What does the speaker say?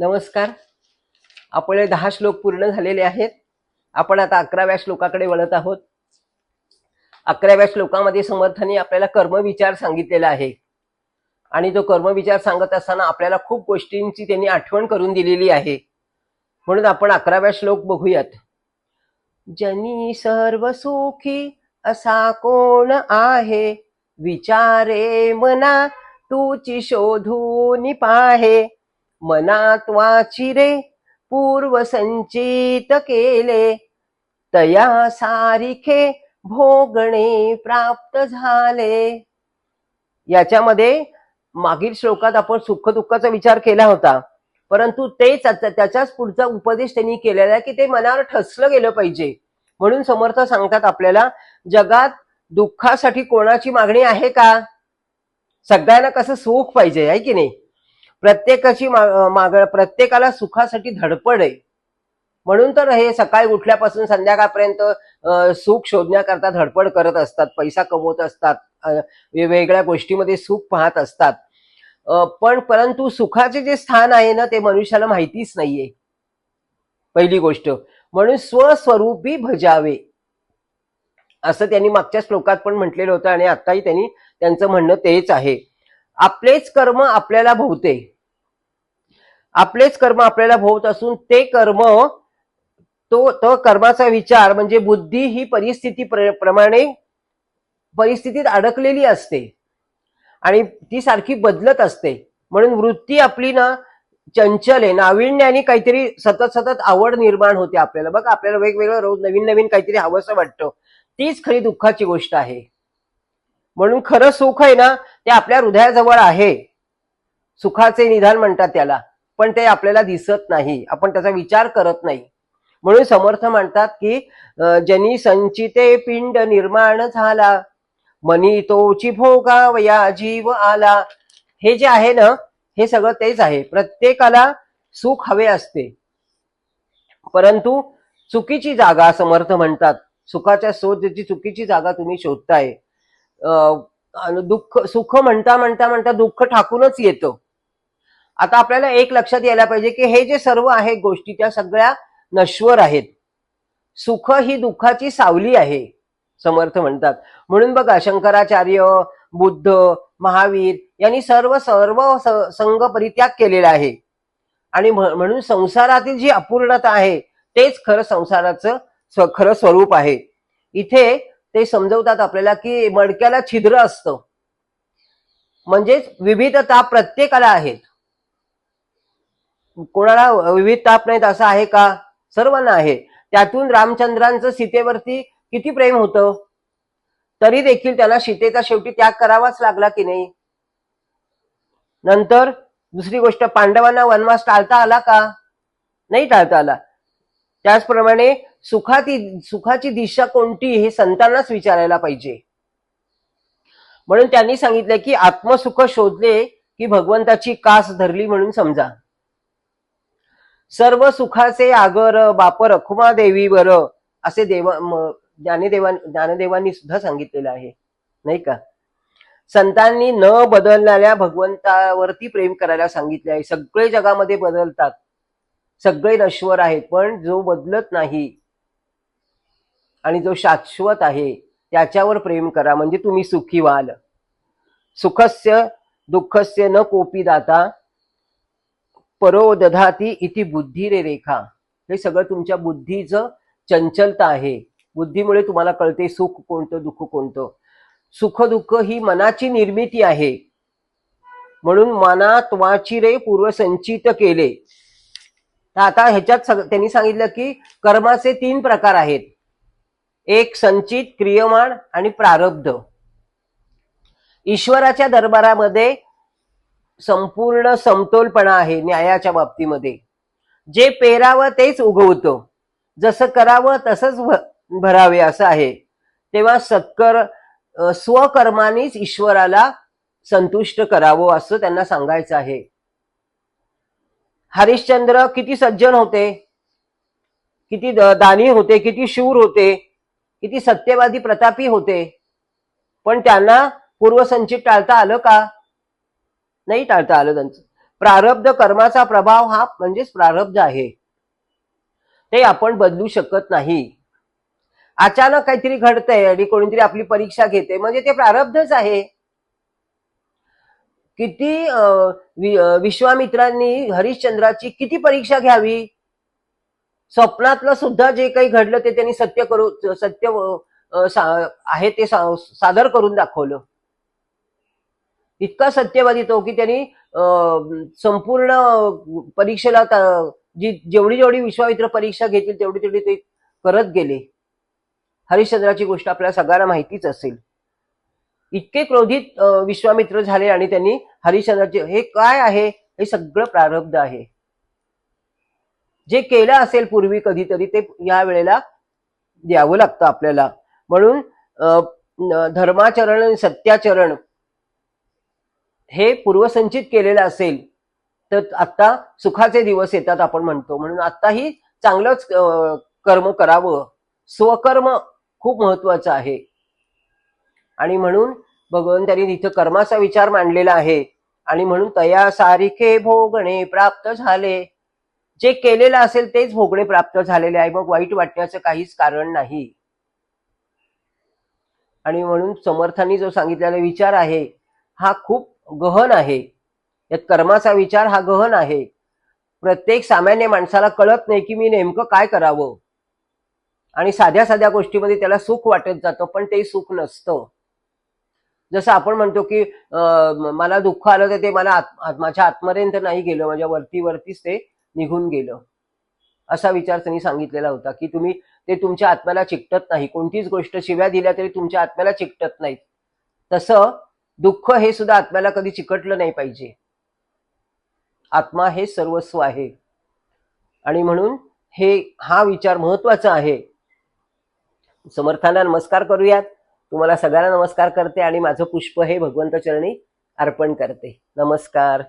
नमस्कार. आपले दहा श्लोक पूर्ण झालेले आहेत. आपण आता अकराव्या श्लोकाकडे वळत आहोत. अकराव्या श्लोकामध्ये समर्थाने आपल्याला कर्मविचार सांगितलेला आहे. आणि तो कर्मविचार सांगत असताना आपल्याला खूप गोष्टींची त्यांनी आठवण करून दिलेली आहे. म्हणून आपण अकराव्या श्लोक बघूयात. जनी सर्व सुखी असा कोण आहे? विचारे मना तूची शोधून पाहे. मनात वाचिरे पूर्व संचित केले. तया सारिखे भोगणे प्राप्त झाले. याच्यामध्ये मागील श्लोकात आपण सुख दुःखाचा विचार केला होता. परंतु तेच त्याच्याच पुढचा उपदेश त्यांनी केलेला आहे की ते मनावर ठसलं गेलं पाहिजे. म्हणून समर्थ सांगतात आपल्याला जगात दुःखासाठी कोणाची मागणी आहे का? सगळ्यांना कसं सुख पाहिजे आहे की नाही? प्रत्येकाची मा- माग प्रत्येकाला सुखासाठी धडपड आहे. म्हणून तर हे सकाळी उठल्यापासून संध्याकाळपर्यंत सुख शोधण्याकरता धडपड करत असतात पैसा कमवत असतात वेगवेगळ्या गोष्टीमध्ये सुख पाहत असतात. पण परंतु सुखाचे जे स्थान आहे ना ते मनुष्याला माहितीच नाहीये. पहिली गोष्ट. म्हणून स्वस्वरूपी भजावे. असं त्यांनी मागच्या श्लोकात पण म्हटलेलं होतं आणि आत्ताही त्यांनी त्यांचं म्हणणं तेच आहे. आपलेच कर्म आपल्याला भोवते. आपलेच कर्म आपल्याला भोवत असून ते कर्म तो तो कर्माचा विचार म्हणजे बुद्धी ही परिस्थिती प्र- प्रमाणे परिस्थितीत अडकलेली असते. आणि ती सारखी बदलत असते. म्हणून वृत्ती आपली ना चंचल आहे. नाविन्याने काहीतरी सतत सतत आवड निर्माण होते आपल्याला. बघ आपल्याला वेगवेगळं रोज नवीन नवीन काहीतरी हवंसं वाटतं. तीच खरी दुःखाची गोष्ट आहे. म्हणून खरं सुख आहे ना ते आपल्या हृदयाजवळ आहे. सुखाचे निधान म्हणतात त्याला. पण ते आपल्याला दिसत नाही. आपण त्याचा विचार करत नाही. म्हणून समर्थ म्हणतात की जनी संचिते पिंड निर्माण झाला मनी तोची भोगावया जीव आला. हे जे आहे ना हे सगळं तेच आहे. प्रत्येकाला सुख हवे असते. परंतु चुकीची जागा समर्थ म्हणतात. सुखाच्या शोधची चुकीची जागा तुम्ही शोधताय दुःख सुख म्हणता म्हणता म्हणता दुःख ठाकूनच येतं. आता आपल्याला एक लक्षात यायला पाहिजे की हे जे सर्व आहे गोष्टी त्या सगळ्या नश्वर आहेत. सुख ही दुःखाची सावली आहे समर्थ म्हणतात. म्हणून बघा शंकराचार्य बुद्ध महावीर यांनी सर्व सर्व संघ परित्याग केलेला आहे. आणि म्हणून संसारातील जी अपूर्णता आहे तेच खरं संसाराचं खरं स्वरूप आहे. इथे ते समजवतात आपल्याला की मडक्याला छिद्र असतं. म्हणजेच विविधता प्रत्येकाला आहेत. कोणाला विविध ताप नाहीत असं आहे का? सर्वांना आहे. त्यातून रामचंद्रांचं सीतेवरती किती प्रेम होतं? तरी देखील त्याला सीतेचा शेवटी त्याग करावाच लागला की नाही? नंतर दुसरी गोष्ट पांडवांना वनवास टाळता आला का? नाही टाळता आला. त्याचप्रमाणे सुखाती सुखाची दिशा कोणती हे संतांनाच विचारायला पाहिजे. म्हणून त्यांनी सांगितलं की आत्मसुख शोधले की भगवंताची कास धरली म्हणून समजा. सर्व सुखाचे आगर बाप रखुमा देवीवर असे देव म- ज्ञानदेवा ज्ञानदेवांनी सुद्धा सांगितलेलं आहे. नाही का? संतांनी न बदलणाऱ्या भगवंतावरती प्रेम करायला सांगितले आहे सगळे जगामध्ये बदलतात. सगळे नश्वर आहेत पण जो बदलत नाही. आणि जो शाश्वत आहे त्याच्यावर प्रेम करा. म्हणजे तुम्ही सुखी व्हाल सुखस्य दुःखस्य न कोपी दाता परो दधाती इति बुद्धी रे रेखा. हे सगळं तुमच्या बुद्धीचं चंचलता आहे. बुद्धीमुळे तुम्हाला कळते सुख कोणतं दुःख कोणतं. सुख दुःख ही मनाची निर्मिती आहे. म्हणून मनात वाचिरे पूर्वसंचित केले. तर आता ह्याच्यात सग- त्यांनी सांगितलं की कर्माचे तीन प्रकार आहेत. एक संचित क्रियमाण आणि प्रारब्ध. ईश्वराच्या दरबारामध्ये संपूर्ण समतोलपणा आहे न्यायाच्या बाबतीमध्ये. जे पेरावं तेच उगवतं. जसं करावं तसंच भरावे असं आहे. तेव्हा सत्कर स्वकर्मानेच ईश्वराला संतुष्ट करावं असं त्यांना सांगायचं आहे. हरिश्चंद्र किती सज्जन होते. किती द- दानी होते किती शूर होते. किती सत्यवादी प्रतापी होते. पण त्यांना पूर्वसंचित टाळता आलं का? नाही टाळता आलं त्यांचं. प्रारब्ध कर्माचा प्रभाव हा म्हणजेच प्रारब्ध आहे. ते आपण बदलू शकत नाही. अचानक काहीतरी घडतंय आणि कोणीतरी आपली परीक्षा घेते. म्हणजे ते प्रारब्धच आहे. किती विश्वामित्रांनी हरिश्चंद्राची किती परीक्षा घ्यावी? स्वप्नातलं सुद्धा जे काही घडलं ते त्यांनी सत्य करू सत्य आहे ते सा- सादर करून दाखवलं. इतका सत्यवादी तो की त्यांनी संपूर्ण परीक्षेला जी जेवढी जेवढी विश्वामित्र परीक्षा घेतील तेवढी तेवढी ते करत गेले. हरिश्चंद्राची गोष्ट आपल्याला सगळ्यांना माहितीच असेल. इतके क्रोधित विश्वामित्र झाले आणि त्यांनी हरिश्चंद्राचे हे काय आहे? हे सगळं प्रारब्ध आहे. जे केलं असेल पूर्वी कधीतरी ते या वेळेला द्यावं लागतं आपल्याला. म्हणून धर्माचरण आणि सत्याचरण हे पूर्वसंचित केलेलं असेल तर आता सुखाचे दिवस येतात आपण म्हणतो. म्हणून आताही चांगलंच कर्म करावं. स्वकर्म खूप महत्वाचं आहे. आणि म्हणून भगवंतांनी इथं कर्माचा विचार मांडलेला आहे. आणि म्हणून तया सारिखे भोगणे प्राप्त झाले. जे केलेलं असेल तेच भोगणे प्राप्त झालेले आहे. मग वाईट वाटण्याचं काहीच कारण नाही. आणि म्हणून समर्थांनी जो सांगितलेला विचार आहे हा खूप गहन आहे. यात कर्माचा विचार हा गहन आहे. प्रत्येक सामान्य माणसाला कळत नाही की मी नेमकं काय करावं. आणि साध्या साध्या गोष्टीमध्ये त्याला सुख वाटत जातं पण ते सुख नसतं. जसं आपण म्हणतो की मला दुःख आलं तर ते मला आत- आत- माझ्या आत्मपर्यंत नाही गेलं. माझ्या वरती वरतीच ते निघून गेलं. असा विचार त्यांनी सांगितलेला होता की तुम्ही ते तुमच्या आत्म्याला चिकटत नाही. कोणतीच गोष्ट शिव्या दिल्या तरी तुमच्या आत्म्याला चिकटत नाहीत. तसं दुःख हे सुद्धा आत्म्याला कधी चिकटलं नाही पाहिजे. आत्मा हे सर्वस्व आहे. आणि म्हणून हे हा विचार महत्त्वाचा आहे. समर्थांना नमस्कार करूयात. तुम्हाला सगळ्यांना नमस्कार करते आणि माझं पुष्प हे भगवंत चरणी अर्पण करते. नमस्कार.